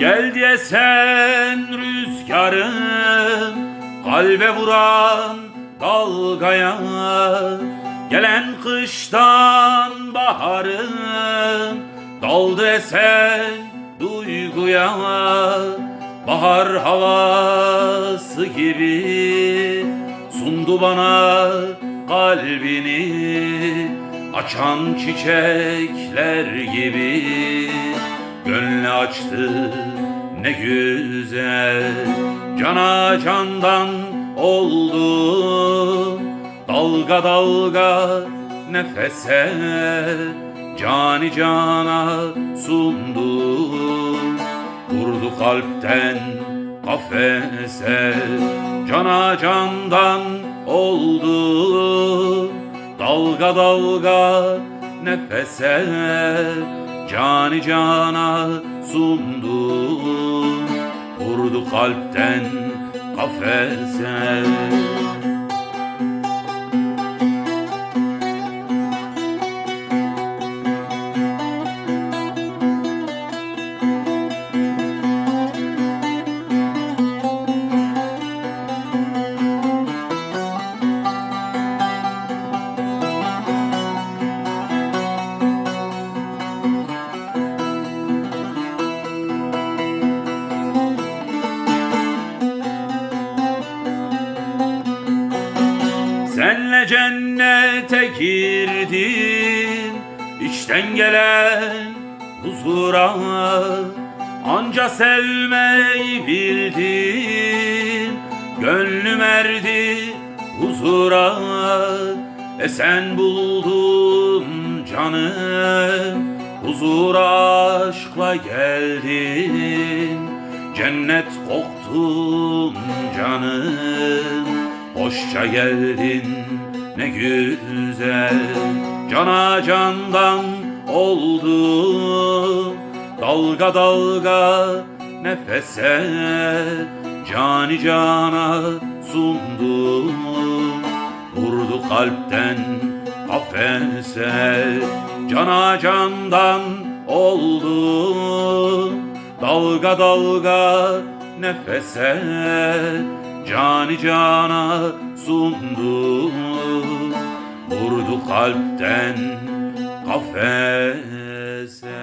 Gel diye sen rüzgarın Kalbe vuran dalgaya. Gelen kıştan baharın Daldı esen duyguya. Bahar havası gibi Sundu bana kalbini Açan çiçekler gibi Gönlü açtı ne güzel. Cana candan oldu. Dalga dalga nefese Cani cana sundu. Vurdu kalpten kafese Cana candan oldu. Dalga dalga nefese Cani cana sundu. Vurdu kalpten kafese cennete girdin içten gelen huzura Anca sevmeyi bildin Gönlüm erdi huzura E sen buldun canım Huzura aşkla geldin Cennet koktun canım. Hoşça geldin ne güzel Cana candan oldu. Dalga dalga nefese Cani cana sundu. Vurdu kalpten kafese Cana candan oldu. Dalga dalga nefese Cani cana sundu. Vurdu kalpten kafese